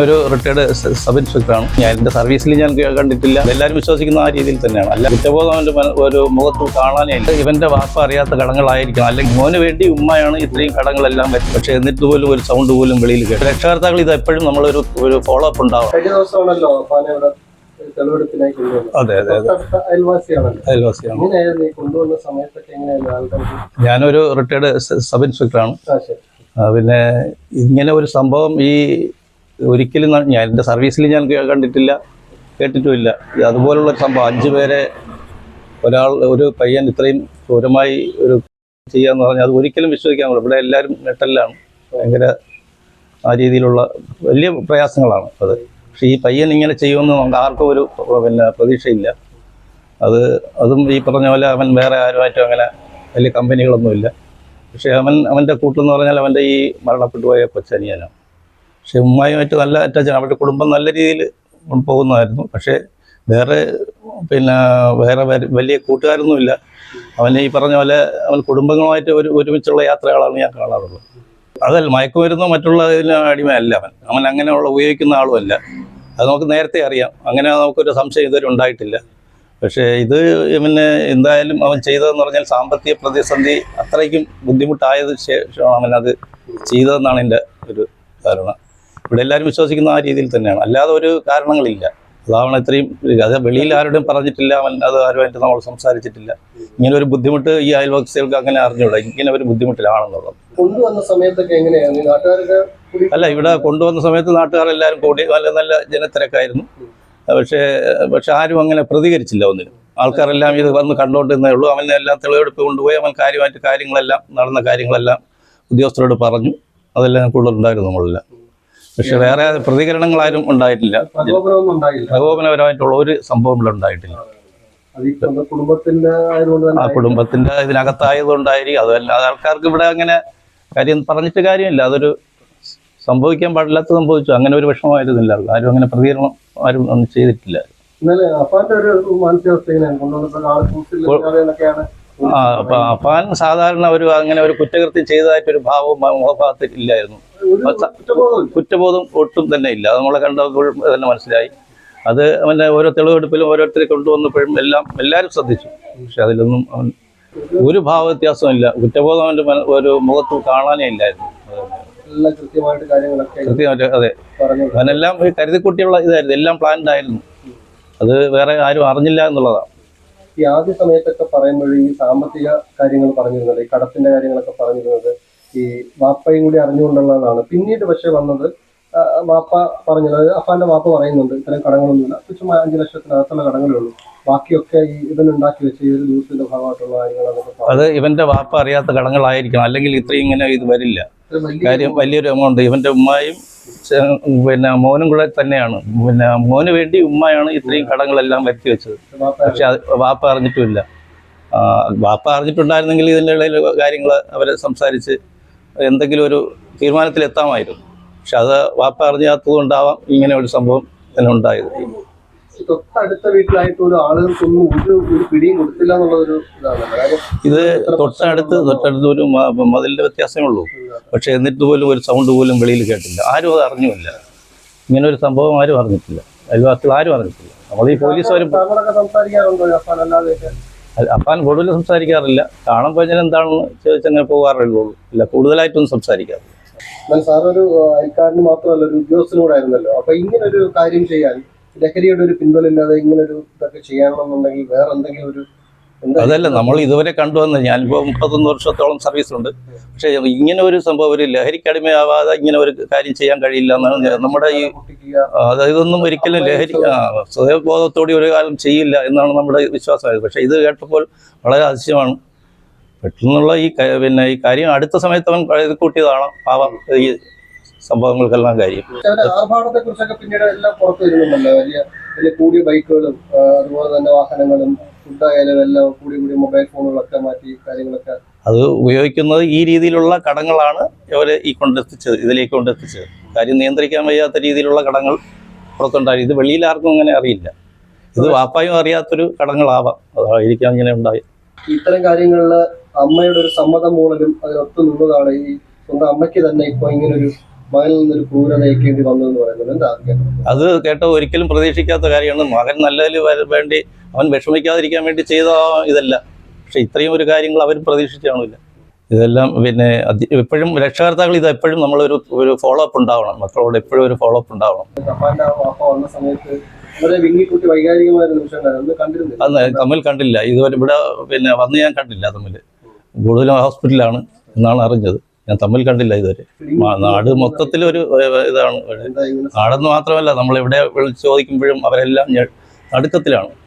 ഒരു retired sub ഇൻസ്പെക്ടറാണ് ഞാൻ എന്റെ സർവീസിൽ ഞാൻ കണ്ടിട്ടില്ല. എല്ലാവരും വിശ്വസിക്കുന്ന ആ രീതിയിൽ തന്നെയാണ്. അല്ല കുറ്റബോധം അവന്റെ ഒരു മുഖത്ത് കാണാനേ ഇല്ല. ഇവന്റെ വാപ്പ അറിയാത്ത കടങ്ങളായിരിക്കണം. അല്ലെങ്കിൽ മോന് വേണ്ടി ഉമ്മയാണ് ഇത്രയും കടങ്ങളെല്ലാം വരുന്നത്. പക്ഷെ എന്നിട്ട് പോലും ഒരു സൗണ്ട് പോലും വെളിയിൽ കേട്ടു രക്ഷകർത്താക്കൾ ഇത് എപ്പോഴും നമ്മളൊരു ഒരു ഫോളോ അപ്പ് ഉണ്ടാവും അതെ അതെ അയൽവാസിയാണ്. ഞാനൊരു റിട്ടയർഡ് സബ് ഇൻസ്പെക്ടറാണ് പിന്നെ ഇങ്ങനെ ഒരു സംഭവം ഈ ഒരിക്കലും ഞാൻ എന്റെ സർവീസിൽ ഞാൻ കണ്ടിട്ടില്ല കേട്ടിട്ടുമില്ല. അതുപോലുള്ള സംഭവം. അഞ്ച് പേരെ ഒരാൾ ഒരു പയ്യൻ ഇത്രയും ക്രൂരമായി ഒരു ചെയ്യാന്ന് പറഞ്ഞാൽ അത് ഒരിക്കലും വിശ്വസിക്കാൻ പറ്റില്ല. ഇവിടെ എല്ലാവരും നെട്ടലിലാണ് ഭയങ്കര ആ രീതിയിലുള്ള വലിയ പ്രയാസങ്ങളാണ് അത്. പക്ഷേ ഈ പയ്യൻ ഇങ്ങനെ ചെയ്യുമെന്ന് നമുക്ക് ആർക്കും ഒരു പിന്നെ പ്രതീക്ഷയില്ല. അത് അതും ഈ പറഞ്ഞ പോലെ അവൻ വേറെ ആരുമായിട്ടും അങ്ങനെ വലിയ കമ്പനികളൊന്നുമില്ല പക്ഷേ അവൻ അവന്റെ കൂട്ടെന്ന് പറഞ്ഞാൽ അവന്റെ ഈ മരണപ്പെട്ടു പോയ കൊച്ചനിയനാണ്. പക്ഷേ ഉമ്മായുമായിട്ട് നല്ല അറ്റാച്ചാണ് അവരുടെ കുടുംബം നല്ല രീതിയിൽ പോകുന്നതായിരുന്നു. പക്ഷേ വേറെ പിന്നെ വേറെ വലിയ കൂട്ടുകാരൊന്നുമില്ല. അവന് ഈ പറഞ്ഞ പോലെ അവൻ കുടുംബങ്ങളുമായിട്ട് ഒരു ഒരുമിച്ചുള്ള യാത്രകളാണ് ഞാൻ കാണാറുള്ളത്. അതല്ല മയക്കുമരുന്നോ മറ്റുള്ള ഇതിന് അടിമയല്ല അവൻ. അവൻ അങ്ങനെയുള്ള ഉപയോഗിക്കുന്ന ആളുമല്ല അത് നമുക്ക് നേരത്തെ അറിയാം. അങ്ങനെ നമുക്കൊരു സംശയം ഇതുവരെ ഉണ്ടായിട്ടില്ല. പക്ഷേ ഇത് പിന്നെ എന്തായാലും അവൻ ചെയ്തതെന്ന് പറഞ്ഞാൽ സാമ്പത്തിക പ്രതിസന്ധി അത്രയ്ക്കും ബുദ്ധിമുട്ടായത് ശേഷം അവനത് ചെയ്തതെന്നാണ് എന്റെ ഒരു ധാരണ. ഇവിടെ എല്ലാവരും വിശ്വസിക്കുന്ന ആ രീതിയിൽ തന്നെയാണ്. അല്ലാതെ ഒരു കാരണങ്ങളില്ല. അതാവണം ഇത്രയും അത് വെളിയിൽ ആരോടും പറഞ്ഞിട്ടില്ല അല്ലാതെ അത് ആരുമായിട്ട് നമ്മൾ സംസാരിച്ചിട്ടില്ല. ഇങ്ങനെ ഒരു ബുദ്ധിമുട്ട് ഈ അയൽവാസികൾക്ക് അങ്ങനെ അറിഞ്ഞൂടാ. ഇങ്ങനെ ഒരു ബുദ്ധിമുട്ടിലാണെന്നുള്ളത്. കൊണ്ടുവന്ന സമയത്തൊക്കെ എങ്ങനെയാണ് അല്ല ഇവിടെ കൊണ്ടുവന്ന സമയത്ത് നാട്ടുകാരെല്ലാവരും കൂടി നല്ല നല്ല ജനത്തിരക്കായിരുന്നു. പക്ഷേ പക്ഷെ ആരും അങ്ങനെ പ്രതികരിച്ചില്ല ഒന്നിനും. ആൾക്കാരെല്ലാം ഇത് വന്ന് കണ്ടുകൊണ്ടിരുന്നേ ഉള്ളൂ. അവനെ എല്ലാം തെളിവെടുപ്പ് കൊണ്ടുപോയി. അവൻ കാര്യമായിട്ട് കാര്യങ്ങളെല്ലാം നടന്ന കാര്യങ്ങളെല്ലാം ഉദ്യോഗസ്ഥരോട് പറഞ്ഞു. അതെല്ലാം കൂടുതലുണ്ടായിരുന്നു നമ്മളെല്ലാം. പക്ഷെ വേറെ പ്രതികരണങ്ങളാരും ഉണ്ടായിട്ടില്ല. പ്രകോപനപരമായിട്ടുള്ള ഒരു സംഭവം ഇവിടെ ഉണ്ടായിട്ടില്ല ആ കുടുംബത്തിന്റെ ഇതിനകത്തായതുകൊണ്ടായിരിക്കും. അതല്ല ആൾക്കാർക്ക് ഇവിടെ അങ്ങനെ കാര്യം പറഞ്ഞിട്ട് കാര്യമില്ല. അതൊരു സംഭവിക്കാൻ പാടില്ലാത്ത സംഭവിച്ചു. അങ്ങനെ ഒരു വിഷമമായിരുന്നില്ല. ആരും അങ്ങനെ പ്രതികരണം ആരും ഒന്നും ചെയ്തിട്ടില്ല. ഇന്നലെ അപ്പാന്റെ ഒരു മാനസികാവസ്ഥ അപ്പാൻ സാധാരണ ഒരു അങ്ങനെ ഒരു കുറ്റകൃത്യം ചെയ്തതായിട്ടൊരു ഭാവവും മുഖഭാഗത്തിൽ ഇല്ലായിരുന്നു. കുറ്റബോധം ഒട്ടും തന്നെ ഇല്ല. അത് നമ്മളെ കണ്ടപ്പോൾ തന്നെ മനസ്സിലായി. അത് അവന്റെ ഓരോ തെളിവെടുപ്പിലും ഓരോരുത്തരെ കൊണ്ടുവന്നപ്പോഴും എല്ലാം എല്ലാവരും ശ്രദ്ധിച്ചു. പക്ഷെ അതിലൊന്നും അവൻ ഒരു ഭാവ വ്യത്യാസവും ഇല്ല കുറ്റബോധം അവന്റെ ഒരു മുഖത്ത് കാണാനേ ഇല്ലായിരുന്നു. കൃത്യമായിട്ട് അതെ. അവനെല്ലാം ഈ കരുതിക്കുട്ടിയുള്ള ഇതായിരുന്നു. എല്ലാം പ്ലാൻഡ് ആയിരുന്നു. അത് വേറെ ആരും അറിഞ്ഞില്ല എന്നുള്ളതാണ്. ഈ ആദ്യ സമയത്തൊക്കെ പറയുമ്പോൾ ഈ സാമ്പത്തിക കാര്യങ്ങൾ പറഞ്ഞിരുന്നത് ഈ കടത്തിന്റെ കാര്യങ്ങളൊക്കെ പറഞ്ഞിരുന്നത് ഈ വാപ്പയും കൂടി അറിഞ്ഞുകൊണ്ടുള്ളതാണ്. പിന്നീട് പക്ഷെ വന്നത് വാപ്പ പറഞ്ഞത് അതായത് അപ്പാന്റെ വാപ്പ പറയുന്നുണ്ട് ഇത്തരം കടങ്ങളൊന്നുമില്ല തുച്ഛം അഞ്ചു ലക്ഷത്തിനകത്തുള്ള കടങ്ങളേ ഉള്ളൂ. ബാക്കിയൊക്കെ ഈ ഇതിനുണ്ടാക്കി വെച്ച ഈ ഒരു ദിവസത്തിന്റെ ഭാഗമായിട്ടുള്ള കാര്യങ്ങളൊക്കെ അത് ഇവന്റെ വാപ്പ അറിയാത്ത കടങ്ങളായിരിക്കണം അല്ലെങ്കിൽ ഇത്രയും ഇങ്ങനെ ഇത് വരില്ല. കാര്യം വലിയൊരു എമൗണ്ട് ഇവന്റെ ഉമ്മായും പിന്നെ മോനും കൂടെ തന്നെയാണ്. പിന്നെ മോന് വേണ്ടി ഉമ്മയാണ് ഇത്രയും കടങ്ങളെല്ലാം വരുത്തി വെച്ചത്. പക്ഷെ അത് വാപ്പ അറിഞ്ഞിട്ടുമില്ല. വാപ്പ അറിഞ്ഞിട്ടുണ്ടായിരുന്നെങ്കിൽ ഇതിന്റെ ഇടയിൽ കാര്യങ്ങൾ അവരെ സംസാരിച്ച് എന്തെങ്കിലും ഒരു തീരുമാനത്തിലെത്താമായിരുന്നു. പക്ഷെ അത് വാപ്പ അറിഞ്ഞാത്തത് കൊണ്ടാവാം ഇങ്ങനെ ഒരു സംഭവം തന്നെ ഉണ്ടായത്. തൊട്ടടുത്ത വീട്ടിലായിട്ട് ഒരു ആളുകൾക്കൊന്നും ഒരു ഒരു പിടിയും കൊടുത്തില്ല എന്നുള്ളൊരു ഇതാണ്. ഇത് തൊട്ടടുത്ത് തൊട്ടടുത്ത് ഒരു മതിലിന്റെ വ്യത്യാസമേ ഉള്ളൂ. പക്ഷെ എന്നിട്ട് പോലും ഒരു സൗണ്ട് പോലും വെളിയിൽ കേട്ടില്ല. ആരും അത് അറിഞ്ഞില്ല ഇങ്ങനെ ഒരു സംഭവം ആരും അറിഞ്ഞിട്ടില്ല. അയൽവാസികൾ ആരും അറിഞ്ഞിട്ടില്ല. നമ്മൾ ഈ പോലീസുകാരും അപ്പാൻ കൂടുതൽ സംസാരിക്കാറില്ല. കാണാൻ ഞാൻ എന്താണെന്ന് ചോദിച്ചങ്ങനെ പോകാറുള്ളൂ. ഇല്ല കൂടുതലായിട്ടൊന്നും സംസാരിക്കാറില്ല. സാറൊരു അയൽക്കാരന് മാത്രമല്ല ഒരു ഉദ്യോഗസ്ഥനോടായിരുന്നല്ലോ. അപ്പൊ ഇങ്ങനൊരു കാര്യം ചെയ്യാൻ ലഹരിയുടെ ഒരു പിൻബലമില്ലാതെ ഇങ്ങനെ ഒരു ഇതൊക്കെ ചെയ്യണമെന്നുണ്ടെങ്കിൽ വേറെ എന്തെങ്കിലും ഒരു അതല്ല നമ്മൾ ഇതുവരെ കണ്ടുവന്നത് ഞാനിപ്പോൾ മുപ്പത്തൊന്ന് വർഷത്തോളം സർവീസുണ്ട് പക്ഷേ ഇങ്ങനെ ഒരു സംഭവം ഒരു ലഹരിക്കടിമയാവാതെ ഇങ്ങനെ ഒരു കാര്യം ചെയ്യാൻ കഴിയില്ല എന്നാണ് നമ്മുടെ ഈ ഇതൊന്നും ഒരിക്കലും ലഹരി സ്വയബോധത്തോടെ ഒരു കാലം ചെയ്യില്ല എന്നാണ് നമ്മുടെ വിശ്വാസമായത്. പക്ഷേ ഇത് കേട്ടപ്പോൾ വളരെ അതിശയമാണ്. പെട്ടെന്നുള്ള ഈ പിന്നെ ഈ കാര്യം അടുത്ത സമയത്ത് അവൻ കൂട്ടിയതാണ്? പാവം ഈ സംഭവങ്ങൾക്കെല്ലാം കാര്യം. പക്ഷെ അവരുടെ ആർഭാടത്തെ കുറിച്ചൊക്കെ പിന്നീട് എല്ലാം പുറത്തു വരുന്നുണ്ടല്ലോ. വലിയ വലിയ കൂടിയ ബൈക്കുകളും അതുപോലെ തന്നെ വാഹനങ്ങളും ഫുഡായാലും എല്ലാം കൂടി കൂടി മൊബൈൽ ഫോണുകളൊക്കെ മാറ്റി കാര്യങ്ങളൊക്കെ. അത് ഉപയോഗിക്കുന്നത് ഈ രീതിയിലുള്ള കടങ്ങളാണ് ഇവരെ ഈ കൊണ്ടെത്തിച്ചത് ഇതിലേക്ക് കൊണ്ടെത്തിച്ചത്. കാര്യം നിയന്ത്രിക്കാൻ വയ്യാത്ത രീതിയിലുള്ള കടങ്ങൾ പുറത്തുണ്ടായി. ഇത് വെളിയിൽ ആർക്കും അങ്ങനെ അറിയില്ല. ഇത് വാപ്പായും അറിയാത്തൊരു കടങ്ങളാവാം. അതായിരിക്കാം ഇങ്ങനെ ഉണ്ടായി ഇത്തരം കാര്യങ്ങളിൽ അമ്മയുടെ ഒരു സമ്മതം മൂലം അതിനൊത്തു നിന്നതാണ് ഈ സ്വന്തം അമ്മയ്ക്ക് തന്നെ ഇപ്പൊ ഇങ്ങനൊരു മകനിൽ നിന്നൊരു ക്രൂരത ഏൽക്കേണ്ടി വന്നു എന്ന് പറയുന്നത് എന്താ അത് കേട്ടോ ഒരിക്കലും പ്രതീക്ഷിക്കാത്ത കാര്യമാണ്. മകൻ നല്ലതിൽ വേണ്ടി അവൻ വിഷമിക്കാതിരിക്കാൻ വേണ്ടി ചെയ്ത ഇതല്ല. പക്ഷെ ഇത്രയും ഒരു കാര്യങ്ങൾ അവർ പ്രതീക്ഷിച്ചു കാണില്ല ഇതെല്ലാം പിന്നെ എപ്പോഴും രക്ഷകർത്താക്കൾ ഇത് എപ്പോഴും നമ്മളൊരു ഒരു ഫോളോ അപ്പ് ഉണ്ടാവണം. മക്കളോട് എപ്പോഴും ഒരു ഫോളോ അപ്പ് ഉണ്ടാവണം അന്ന് തമ്മിൽ കണ്ടില്ല. ഇതുവരെ ഇവിടെ പിന്നെ വന്ന് ഞാൻ കണ്ടില്ല തമ്മിൽ കൂടുതലും ഹോസ്പിറ്റലാണ് എന്നാണ് അറിഞ്ഞത്. ഞാൻ തമ്മിൽ കണ്ടില്ല ഇതുവരെ നാട് മൊത്തത്തിൽ ഒരു ഇതാണ്. നാടെന്ന് മാത്രമല്ല നമ്മൾ ഇവിടെ ചോദിക്കുമ്പോഴും അവരെല്ലാം നടുക്കത്തിലാണ്